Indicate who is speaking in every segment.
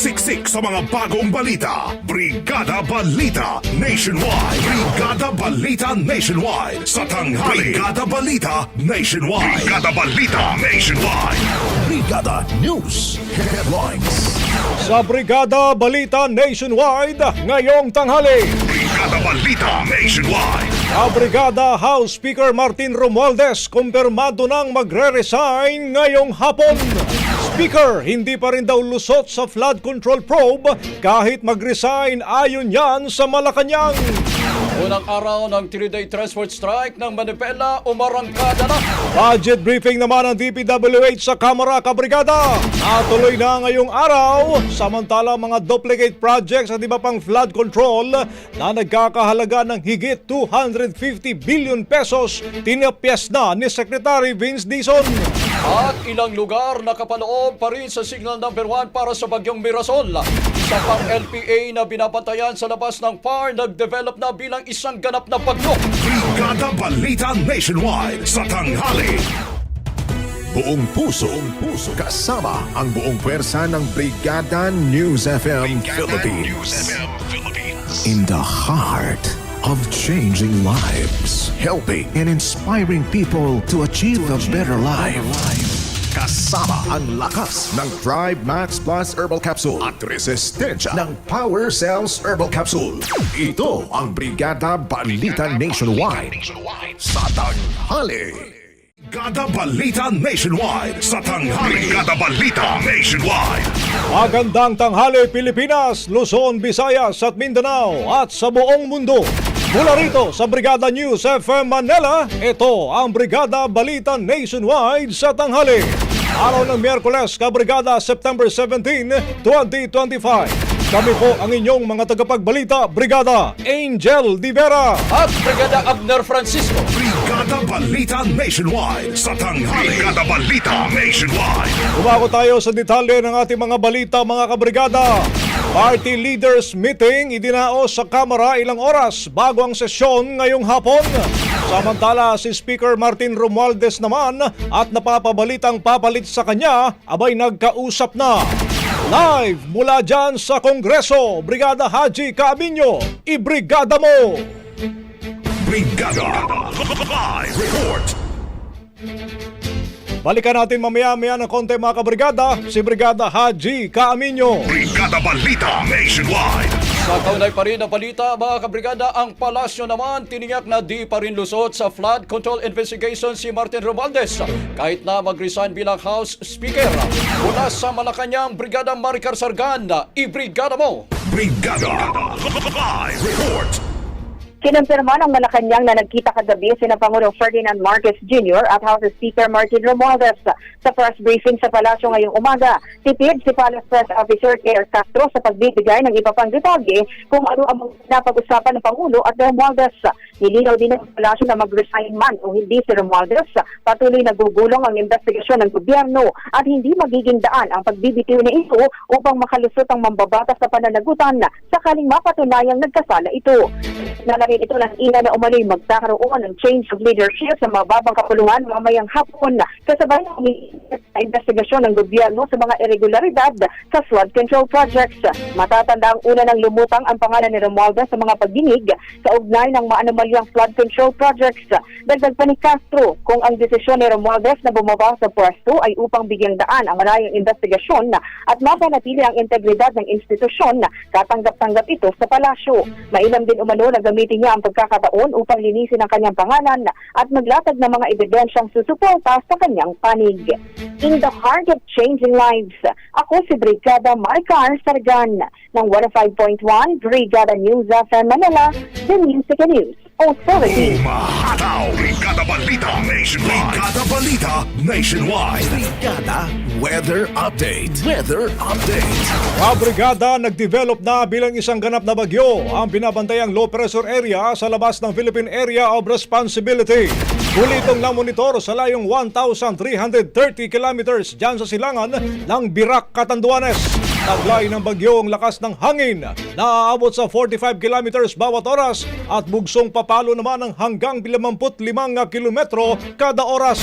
Speaker 1: Siksik sa mga bagong balita. Brigada Balita Nationwide. Brigada Balita Nationwide. Sa tanghali. Brigada Balita Nationwide. Brigada Balita Nationwide.
Speaker 2: Brigada News Headlines.
Speaker 3: Sa Brigada Balita Nationwide ngayong tanghali.
Speaker 1: Brigada Balita Nationwide.
Speaker 3: Sa Brigada House Speaker Martin Romualdez kumpirmado nang magre-resign ngayong hapon. Speaker, hindi pa rin daw lusot sa flood control probe kahit mag-resign ayon yan sa Malacanang.
Speaker 4: Unang araw ng 3-day transport strike ng Manipela umarangkada na.
Speaker 3: Budget briefing naman ng DPWH sa Kamara Kabrigada. Natuloy na ngayong araw, samantala mga duplicate projects at iba pang flood control na nagkakahalaga ng higit 250 billion pesos tinapyas na ni Secretary Vince Dizon.
Speaker 4: At ilang lugar nakapaloob pa rin sa signal number 1 para sa bagyong Mirasol. Isa pang LPA na binabantayan sa labas ng PAR nag-develop na bilang isang ganap na bagyo.
Speaker 1: Brigada Balita Nationwide. Sa tanghali.
Speaker 2: Buong puso, buong puso kasama ang buong pwersa ng Brigada News FM Philippines. In the heart of changing lives, helping and inspiring people to achieve a better life. Kasama ang lakas ng Drive Max Plus Herbal Capsule at resistensya ng Power Cells Herbal Capsule. Ito ang Brigada Balita Nationwide sa tanghali.
Speaker 1: Brigada Balita Nationwide. Sa tanghali. Brigada Balita Nationwide.
Speaker 3: Magandang tanghali Pilipinas, Luzon, Visayas at Mindanao at sa buong mundo. Mula rito sa Brigada News FM Manila, ito ang Brigada Balita Nationwide sa tanghali. Araw ng Miyerkules, Kabrigada, September 17, 2025. Kami po ang inyong mga tagapagbalita, Brigada Angel Divera.
Speaker 4: At Brigada Abner Francisco.
Speaker 1: Brigada Balita Nationwide. Sa tanghali. Brigada Balita Nationwide.
Speaker 3: Umako tayo sa detalye ng ating mga balita mga kabrigada. Party Leaders Meeting idinaos sa Kamara ilang oras bago ang sesyon ngayong hapon. Samantala si Speaker Martin Romualdez naman at napapabalitang papalit sa kanya abay nagkausap na. Live mula dyan sa Kongreso, Brigada Haji Camino, ibrigada mo!
Speaker 1: Brigada. Live report.
Speaker 3: Balikan natin mamaya-maya ng konti mga kabrigada, si Brigada Haji Camino.
Speaker 1: Brigada Balita Nationwide.
Speaker 4: Sa kaunay pa rin na balita, mga kabrigada, ang palasyo naman tiniyak na di pa rin lusot sa flood control investigation si Martin Romualdez kahit na mag-resign bilang House Speaker. Mula sa Malacanang, Brigada Maricar Sargan, i-brigada mo!
Speaker 1: Brigada Live Report
Speaker 5: Kinumpirma ng Malacanang na nagkita kagabi sina Pangulong Ferdinand Marcos Jr. at House Speaker Martin Romualdez sa press briefing sa palasyo ngayong umaga. Tipid si Palace Press Officer Claire Castro sa pagbibigay ng iba detalye kung ano ang napag-usapan ng Pangulo at Romualdez. Nilinaw din ng palasyo na mag-resign man o hindi si Romualdez. Patuloy nagugulong ang investigasyon ng gobyerno at hindi magiging daan ang pagbibitiw na ito upang makalusot ang mambabatas sa pananagutan sakaling mapatunayang nagkasala ito. Nalarin ito ng ina na umano'y magkakaroon ng change of leadership sa mababang kapulungan mamayang hapon kasabay ng na investigasyon ng gobyerno sa mga irregularidad sa flood control projects. Matatanda ang una ng lumutang ang pangalan ni Romualdez sa mga pagdinig sa ugnay ng maanomalyang flood control projects. Dagdag pa ni Castro kung ang desisyon ni Romualdez na bumaba sa pwesto ay upang bigyang daan ang malayang investigasyon at mapanatili ang integridad ng institusyon, katanggap-tanggap ito sa palasyo. Mainam din umano na gamitin niya ang pagkakataon upang linisin ang kanyang pangalan at maglatag ng mga ebidensyang susuporta sa kanyang panig. In the heart of changing lives, ako si Brigada Maricar Sargan ng 105.1 Brigada News FM Manila, The Music and News Authority.
Speaker 1: Umahataw Brigada Balita Nationwide Brigada Balita Nationwide
Speaker 2: Brigada Weather Update. Weather Update.
Speaker 3: Kabrigada nag-develop na bilang isang ganap na bagyo ang binabantayang low pressure area sa labas ng Philippine Area of Responsibility. Muli itong namonitor sa layong 1,330 kilometers dyan sa silangan ng Birak, Catanduanes. Taglay ng bagyo ang lakas ng hangin na aabot sa 45 kilometers bawat oras at bugsong papalo naman ng hanggang 55 kilometro kada oras.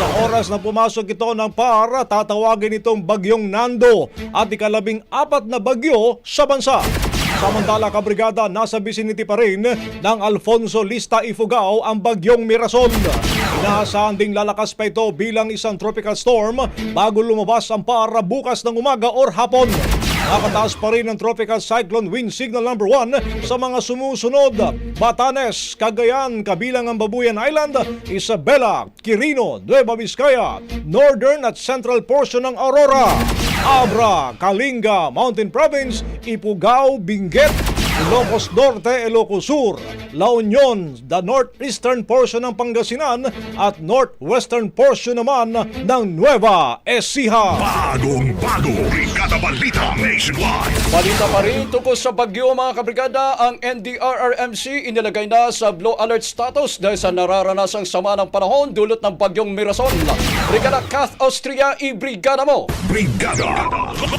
Speaker 3: Sa oras na pumasok ito ng PAR, tatawagin itong Bagyong Nando at ikalabing apat na bagyo sa bansa. Samantala, kabrigada, nasa vicinity pa rin ng Alfonso Lista Ifugao ang bagyong Mirasol. Inaasahan ding lalakas pa ito bilang isang tropical storm bago lumabas ang para bukas ng umaga or hapon. Nakataas pa rin ang tropical cyclone wind signal number 1 sa mga sumusunod. Batanes, Cagayan, kabilang ang Babuyan Island, Isabela, Quirino, Nueva Vizcaya, northern at central portion ng Aurora. Abra, Kalinga, Mountain Province, Ifugao, Benguet, Ilocos Norte, Ilocos Sur, La Union, the northeastern portion ng Pangasinan at northwestern portion naman ng Nueva Ecija.
Speaker 1: Bagong bago Brigada Balita Nationwide
Speaker 4: Balita pa rin tungkol sa bagyo mga kabrigada, ang NDRRMC inilagay na sa Blue Alert status dahil sa nararanasang sama ng panahon dulot ng bagyong Mirasol. Brigada Kath Austria, i-brigada mo!
Speaker 1: Brigada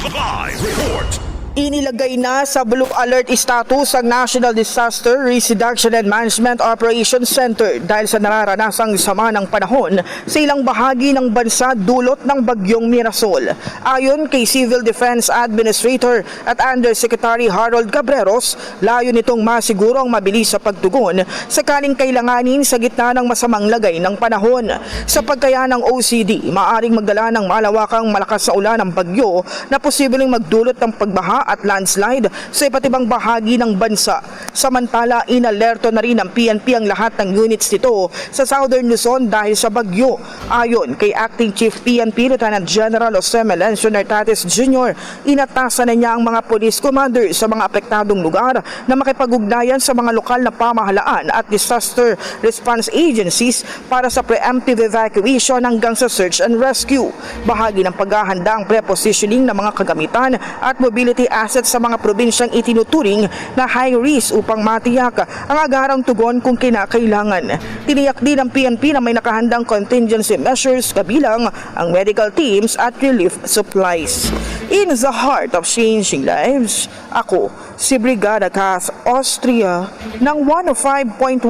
Speaker 1: Live Report
Speaker 6: Inilagay na sa Blue Alert status ang National Disaster Risk Reduction and Management Operations Center dahil sa nararanasang sama ng panahon sa ilang bahagi ng bansa dulot ng bagyong Mirasol. Ayon kay Civil Defense Administrator at Undersecretary Harold Cabreros, layo nitong masiguro ang mabilis sa pagtugon sakaling kailanganin sa gitna ng masamang lagay ng panahon. Sa pagkaya ng OCD, maaring magdala ng malawakang malakas na ulan ng bagyo na posibleng magdulot ng pagbaha at landslide sa iba't ibang bahagi ng bansa. Samantala, inalerto na rin ng PNP ang lahat ng units nito sa Southern Luzon dahil sa bagyo. Ayon kay Acting Chief PNP Lieutenant General Jose Melencio Nartates Jr., inatasan na niya ang mga police commander sa mga apektadong lugar na makipag-ugnayan sa mga lokal na pamahalaan at disaster response agencies para sa preemptive evacuation hanggang sa search and rescue. Bahagi ng paghahanda ang pre-positioning ng mga kagamitan at mobility assets sa mga probinsyang itinuturing na high risk upang matiyak ang agarang tugon kung kinakailangan. Tiniyak din ng PNP na may nakahandang contingency measures kabilang ang medical teams at relief supplies. In the heart of changing lives, ako si Brigada Cass Austria ng 105.1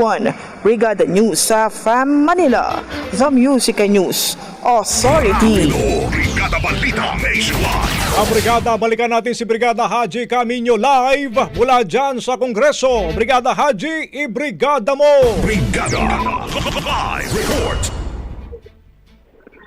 Speaker 6: Brigada News sa FAM Manila, The Music News Authority.
Speaker 1: Brigada Balita Nationwide
Speaker 3: Ang brigada, balikan natin si Brigada Haji Camino live mula dyan sa Kongreso. Brigada Haji, i-brigada mo!
Speaker 1: Brigada Live Report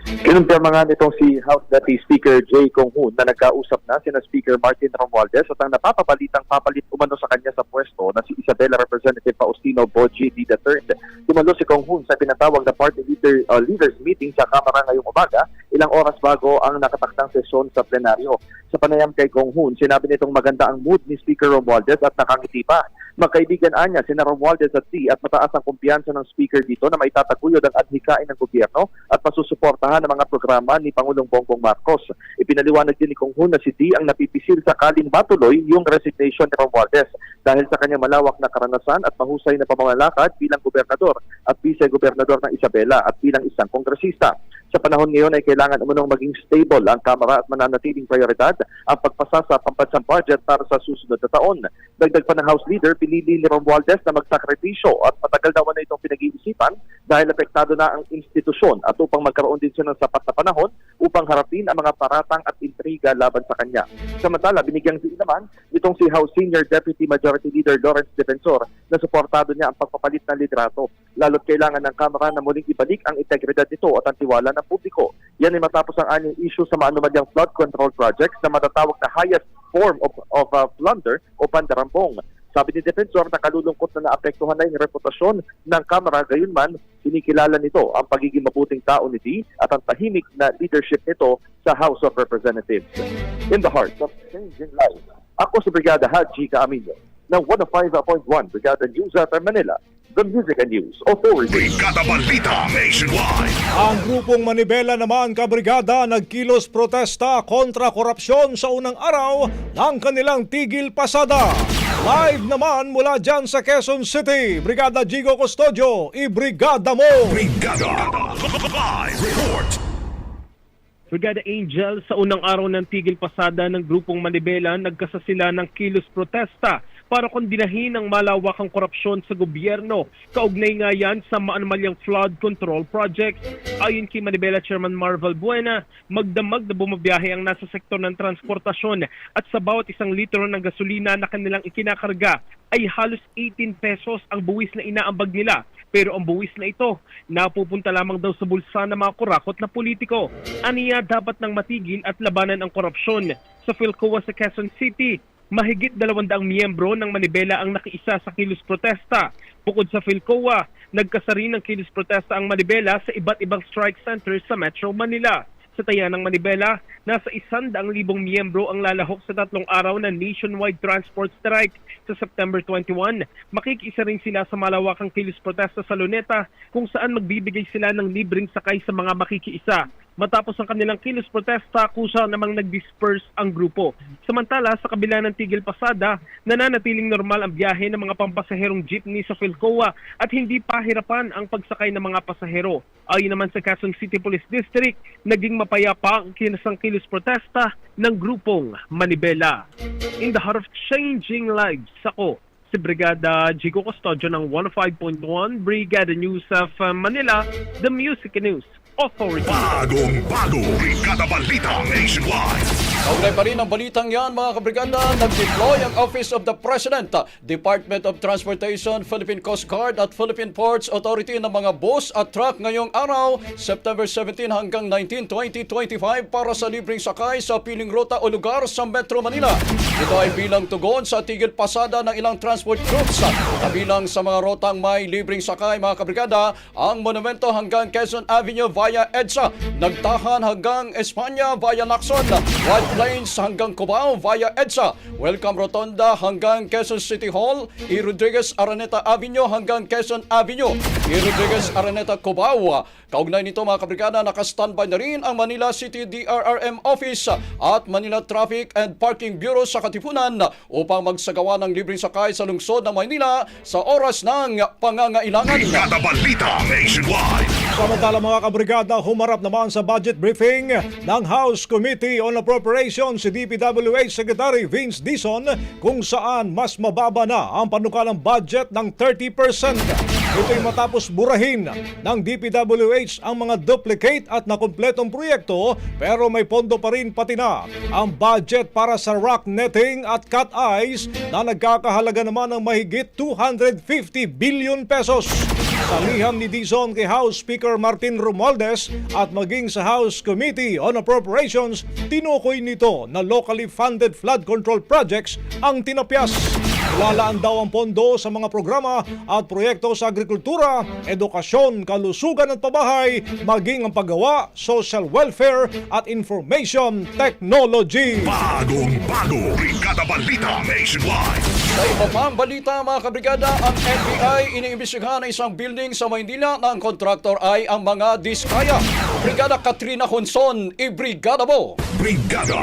Speaker 7: Kinumpirma nitong si House Deputy Speaker Jay Kong Hoon na nagkausap na sina Speaker Martin Romualdez at ang napapabalitang papalit umano sa kanya sa pwesto na si Isabela Representative Faustino Boji D. III. Dumalo si Kong Hoon sa pinatawag na party leader, uh, leaders meeting sa Kamara ngayong umaga, ilang oras bago ang nakatakdang sesyon sa plenaryo. Sa panayam kay Kong Hoon, sinabi nitong maganda ang mood ni Speaker Romualdez at nakangiti pa. Magkaibigan anya sina Romualdez at T at mataas ang kumpiyansa ng speaker dito na maitataguyod ang adhikain ng gobyerno at masusuportahan ang mga programa ni Pangulong Bongbong Marcos. Ipinaliwanag din ni Kong Hoon na si D ang napipisil sakaling matuloy yung resignation ni Romualdez dahil sa kanyang malawak na karanasan at mahusay na pamamalakad bilang gobernador at vice-gobernador ng Isabela at bilang isang kongresista. Sa panahon ngayon ay kailangan umunong maging stable ang Kamara at mananatiling prioridad ang pagpasa sa pambansang budget para sa susunod na taon. Dagdag pa ng House Leader, pinili ni Romualdez na magsakripisyo at matagal daw na itong pinag-iisipan dahil apektado na ang institusyon at upang magkaroon din siya ng sapat na panahon upang harapin ang mga paratang at intriga laban sa kanya. Samantala, binigyang din naman itong si House Senior Deputy Majority Leader Lawrence Defensor na suportado niya ang pagpapalit ng liderato. Lalo't kailangan ng Kamara na muling ibalik ang integridad nito at ang tiwala ng publiko. Yan ay matapos ang anyong issue sa maanumalyang flood control projects na matatawag na highest form of, of uh, plunder o pandarambong. Sabi ni Defensor, nakalulungkot na naapektuhan na yung reputasyon ng Kamara, gayunman, kinikilala nito ang pagiging mabuting tao ni D at ang tahimik na leadership nito sa House of Representatives. In the heart of changing lives, ako si Brigada Haji Caamillo ng 105.1 Brigada News at Manila, the Music and News Authority.
Speaker 1: Brigada Balita Nationwide.
Speaker 3: Ang grupong Manibela naman kabrigada nagkilos protesta kontra korupsyon sa unang araw ng kanilang tigil pasada. Live naman mula dyan sa Quezon City, Brigada Jigo Custodio, i-brigada mo!
Speaker 1: Brigada Live Report.
Speaker 8: Brigada Angel sa unang araw ng tigil pasada ng grupong Manibela nagkasa sila ng kilos protesta para kondinahin ang malawakang korupsyon sa gobyerno. Kaugnay nga yan sa maanumalyang flood control projects. Ayon kay Manibela Chairman Marvel Buena, magdamag na bumabiyahe ang nasa sektor ng transportasyon at sa bawat isang litro ng gasolina na kanilang ikinakarga ay halos 18 pesos ang buwis na inaambag nila. Pero ang buwis na ito, napupunta lamang daw sa bulsa ng mga kurakot na politiko. Aniya dapat nang matigil at labanan ang korupsyon. Sa Philcoa sa Quezon City, mahigit 200 miyembro ng Manibela ang nakiisa sa kilos protesta. Bukod sa Philcoa, nagkasari ng kilos protesta ang Manibela sa iba't ibang strike centers sa Metro Manila. Sa taya ng Manibela, nasa 100,000 miyembro ang lalahok sa tatlong araw na nationwide transport strike sa September 21. Makikisa rin sila sa malawakang kilos protesta sa Luneta kung saan magbibigay sila ng libreng sakay sa mga makikiisa. Matapos ang kanilang kilos protesta, kusa namang nag-disperse ang grupo. Samantala, sa kabila ng tigil pasada, nananatiling normal ang biyahe ng mga pampasaherong jeepney sa Philcoa at hindi pahirapan ang pagsakay ng mga pasahero. Ayon naman sa Quezon City Police District, naging mapayapa ang kinasang kilos protesta ng grupong Manibela. In the heart of changing lives, ako, si Brigada Jigo Custodio ng 105.1 Brigada News of uh, Manila, the Music News Authority.
Speaker 1: Bagong bago. Brigada Balita Nationwide.
Speaker 4: Kaugnay pa rin ang balitang yan mga kabrigada, nag-deploy ang Office of the President, Department of Transportation, Philippine Coast Guard at Philippine Ports Authority ng mga bus at truck ngayong araw, September 17 hanggang 19, 2025 para sa libreng sakay sa piling ruta o lugar sa Metro Manila. Ito ay bilang tugon sa tigil pasada ng ilang transport groups. Kabilang sa mga rotang may libreng sakay mga kabrigada, ang Monumento hanggang Quezon Avenue via EDSA, Nagtahan hanggang Espanya via Lacson, White Plains hanggang Cubao via EDSA, Welcome Rotonda hanggang Quezon City Hall, E. Rodriguez Araneta Avenue hanggang Quezon Avenue, E. Rodriguez Araneta Cubao. Kaugnay nito mga kabrigada, nakastandby na rin ang Manila City DRRM Office at Manila Traffic and Parking Bureau sa Katipunan upang magsagawa ng libreng sakay sa lungsod ng Maynila sa oras ng pangangailangan.
Speaker 1: Brigada Balita Nationwide.
Speaker 3: Samantala mga kabrigada, humarap naman sa budget briefing ng House Committee on Appropriations si DPWH Secretary Vince Dison kung saan mas mababa na ang panukalang budget ng 30%. Ito'y matapos burahin ng DPWH ang mga duplicate at nakumpletong proyekto pero may pondo pa rin pati na ang budget para sa rock netting at cut ice na nagkakahalaga naman ng mahigit 250 billion pesos. Sa liham ni Dizon kay House Speaker Martin Romualdez at maging sa House Committee on Appropriations, tinukoy nito na locally funded flood control projects ang tinapyas. Lalaan daw ang pondo sa mga programa at proyekto sa agrikultura, edukasyon, kalusugan at pabahay, maging ang paggawa, social welfare at information technology.
Speaker 1: Bagong bago, Brigada Balita Nationwide.
Speaker 4: Sa iba pang balita mga kabrigada, ang NBI iniimbestigahan ang isang building sa Maynila na ang kontraktor ay ang mga diskaya. Brigada Katrina Honson, ibrigada mo!
Speaker 1: Brigada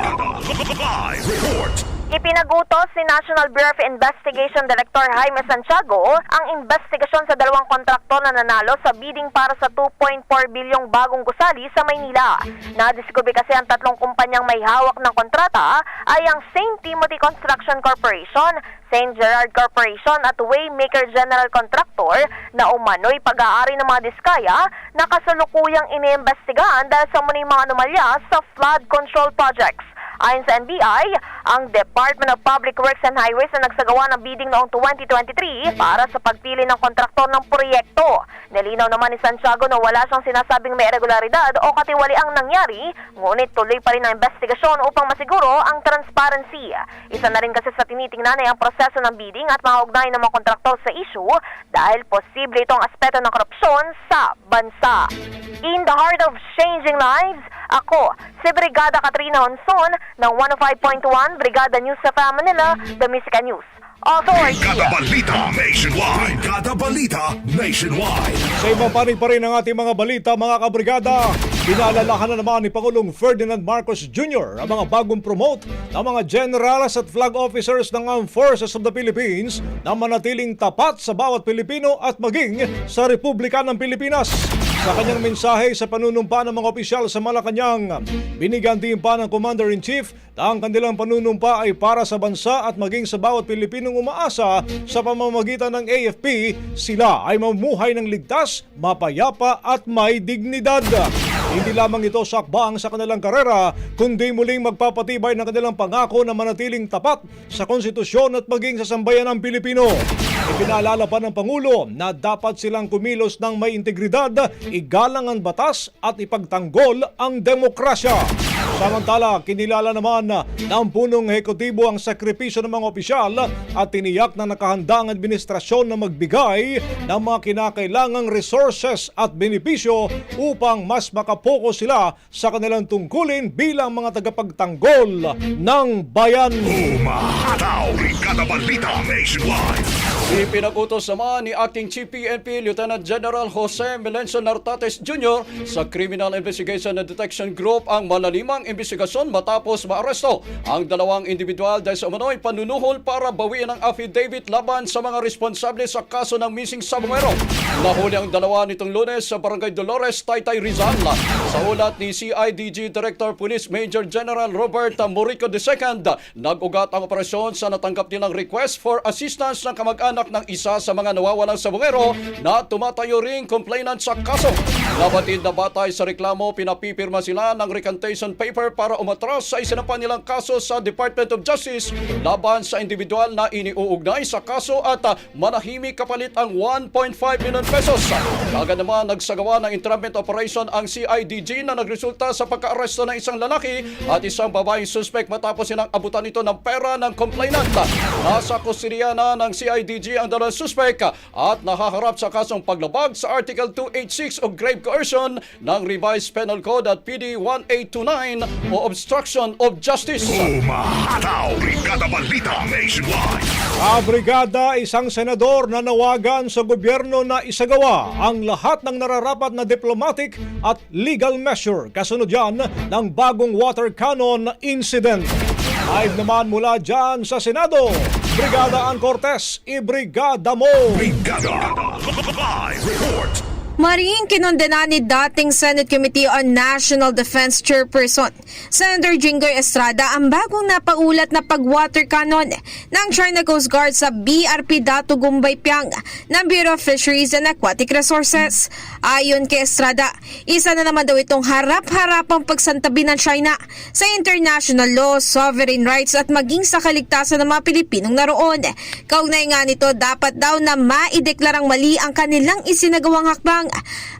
Speaker 1: Live Report.
Speaker 9: Ipinagutos ni National Bureau of Investigation Director Jaime Santiago ang investigasyon sa dalawang kontraktor na nanalo sa bidding para sa 2.4 bilyong bagong gusali sa Maynila. Nadiskubre kasi ang tatlong kumpanyang may hawak ng kontrata ay ang St. Timothy Construction Corporation, St. Gerard Corporation at Waymaker General Contractor na umano'y pag-aari ng mga diskaya na kasalukuyang iniimbestigahan dahil sa muning mga anomalya sa flood control projects. Ayon sa NBI, ang Department of Public Works and Highways na nagsagawa ng bidding noong 2023 para sa pagpili ng kontraktor ng proyekto. Nilinaw naman ni Santiago na wala siyang sinasabing may irregularidad o katiwali ang nangyari, ngunit tuloy pa rin ang investigasyon upang masiguro ang transparency. Isa na rin kasi sa tinitingnan ay ang proseso ng bidding at mahaugnay ng mga kontraktor sa issue dahil posible itong aspeto ng korupsyon sa bansa. In the heart of changing lives, ako, si Brigada Katrina Honson ng 105.1 Brigada News sa Manila, The Music News. Authority.
Speaker 1: Brigada Balita Nationwide. Brigada Balita Nationwide.
Speaker 3: Sa ibang panig pa rin ng ating mga balita, mga kabrigada, pinaalalahan na naman ni Pangulong Ferdinand Marcos Jr. ang mga bagong promote ng mga generals at flag officers ng Armed Forces of the Philippines na manatiling tapat sa bawat Pilipino at maging sa Republika ng Pilipinas. Sa kanyang mensahe sa panunumpa ng mga opisyal sa Malacanang, binigyan din pa ng Commander-in-Chief na ang kanilang panunumpa ay para sa bansa at maging sa bawat Pilipinong umaasa sa pamamagitan ng AFP, sila ay mamuhay ng ligtas, mapayapa at may dignidad. Hindi lamang ito sakbang sa kanilang karera, kundi muling magpapatibay ng kanilang pangako na manatiling tapat sa konstitusyon at maging sa sambayan ng Pilipino. Ipinaalala pa ng Pangulo na dapat silang kumilos ng may integridad, igalang ang batas at ipagtanggol ang demokrasya. Samantala, kinilala naman ng punong hekutibo ang sakripisyo ng mga opisyal at tiniyak na nakahanda ang administrasyon na magbigay ng mga kinakailangang resources at benepisyo upang mas makapokus sila sa kanilang tungkulin bilang mga tagapagtanggol ng bayan.
Speaker 1: Umahataw. Brigada Balita Nationwide.
Speaker 4: Ipinag-utos naman ni Acting Chief PNP Lieutenant General Jose Melencio Nartates Jr. sa Criminal Investigation and Detection Group ang malalimang investigasyon matapos maaresto ang dalawang individual dahil sa umano'y panunuhol para bawiin ang affidavit laban sa mga responsable sa kaso ng missing submarino. Nahuli ang dalawa nitong lunes sa Barangay Dolores, Taytay Rizal. Sa ulat ni CIDG Director Police Major General Robert Morico II, nag-ugat ang operasyon sa natanggap nilang request for assistance ng kamag-anak ng isa sa mga nawawalang sabungero na tumatayo ring complainant sa kaso. Nabatid na batay sa reklamo, pinapipirma sila ng recantation paper para umatras sa isinampan nilang kaso sa Department of Justice laban sa individual na iniuugnay sa kaso at ah, manahimik kapalit ang 1.5 million pesos. Kaga naman nagsagawa ng entrapment operation ang CIDG na nagresulta sa pagkaaresto ng isang lalaki at isang babaeng suspect matapos silang abutan ito ng pera ng complainant. Nasa kustidiya na ng CIDG ang dalawang suspect at nahaharap sa kasong paglabag sa Article 286 o grave coercion ng Revised Penal Code at PD 1829 o obstruction of justice.
Speaker 1: Umahataw. Brigada Balita Nationwide.
Speaker 3: Kabrigada, isang senador na nawagan sa gobyerno na isagawa ang lahat ng nararapat na diplomatic at legal measure kasunod yan ng bagong water cannon incident. Live naman mula dyan sa Senado, Brigada Ann Cortez, ibrigada mo!
Speaker 1: Brigada Live Report.
Speaker 10: Maring kinondena ni dating Senate Committee on National Defense Chairperson Senator Jinggoy Estrada ang bagong napaulat na pag-water cannon ng China Coast Guard sa BRP Dato Gumbay Piang ng Bureau of Fisheries and Aquatic Resources. Ayon kay Estrada, isa na naman daw itong harap-harapang pagsantabi ng China sa international law, sovereign rights at maging sa kaligtasan ng mga Pilipinong naroon. Kaugnay nga nito, dapat daw na maideklarang mali ang kanilang isinagawang hakbang.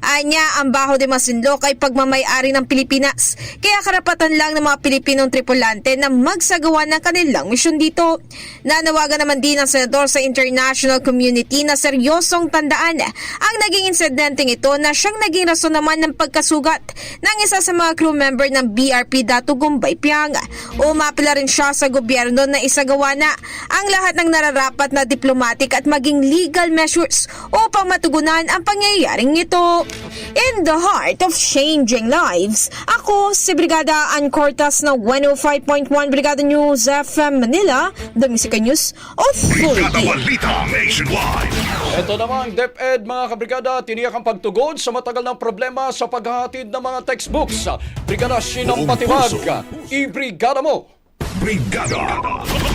Speaker 10: Anya, ang Baho de Masinloc ay pagmamayari ng Pilipinas. Kaya karapatan lang ng mga Pilipinong tripulante na magsagawa ng kanilang misyon dito. Nanawagan naman din ang senador sa international community na seryosong tandaan ang naging insidenteng ito na siyang naging rason naman ng pagkasugat ng isa sa mga crew member ng BRP Dato Gumbay Piang. Umapila rin siya sa gobyerno na isagawa na ang lahat ng nararapat na diplomatic at maging legal measures upang matugunan ang pangyayaring ito. In the heart of changing lives, ako si Brigada Ann Cortas ng 105.1 Brigada News FM Manila, the Music News
Speaker 1: Brigada
Speaker 10: Authority.
Speaker 1: Balita Nationwide.
Speaker 4: Ito namang DepEd mga kabrigada, tiniyak ang pagtugon sa matagal ng problema sa paghahatid ng mga textbooks. Brigada Sinang
Speaker 1: Buong
Speaker 4: Patibag,
Speaker 1: puso.
Speaker 4: ibrigada mo!
Speaker 1: Brigada.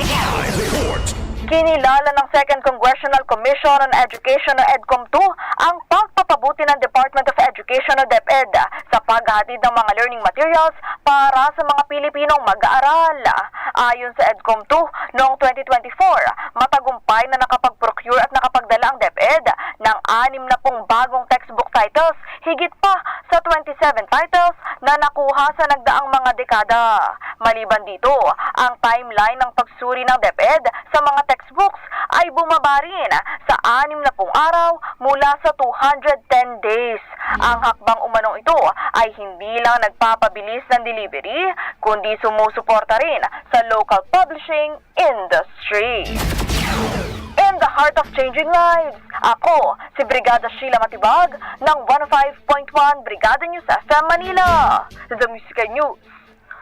Speaker 1: Live report.
Speaker 11: Kinilala ng Second Congressional Commission on Education o EDCOM 2 ang pagpapabuti ng Department of Education o DepEd sa paghatid ng mga learning materials para sa mga Pilipinong mag-aaral. Ayon sa EDCOM 2, noong 2024, matagumpay na nakapag-procure at nakapagdala ang DepEd ng anim na pong bagong textbook titles, higit pa sa 27 titles na nakuha sa nagdaang mga dekada. Maliban dito, ang timeline ng pagsuri ng DepEd sa mga textbooks ay bumaba rin sa 60 araw mula sa 210 days. Ang hakbang umanong ito ay hindi lang nagpapabilis ng delivery, kundi sumusuporta rin sa local publishing industry. In the heart of changing lives, ako si Brigada Sheila Matibag ng 105.1 Brigada News FM Manila. The Music News.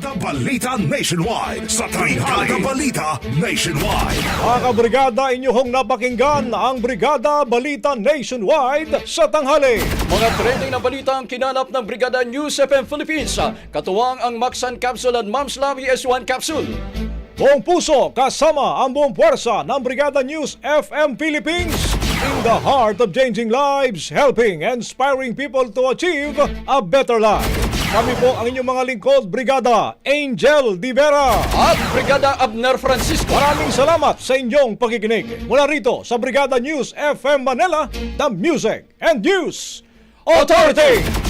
Speaker 1: Brigada Balita Nationwide. Sa. Brigada Balita Nationwide.
Speaker 3: Mga kabrigada, inyong napakinggan ang Brigada Balita Nationwide sa tanghali.
Speaker 4: Mga trending na balita ang kinalap ng Brigada News FM Philippines. Katuwang ang Maxan Capsule at Mams Lamy S1 Capsule.
Speaker 3: Buong puso kasama ang buong puwersa ng Brigada News FM Philippines in the heart of changing lives, helping and inspiring people to achieve a better life. Kami po ang inyong mga lingkod, Brigada Angel Di Vera.
Speaker 4: At Brigada Abner Francisco.
Speaker 3: Maraming salamat sa inyong pakikinig. Mula rito sa Brigada News FM Manila, the Music and News Authority.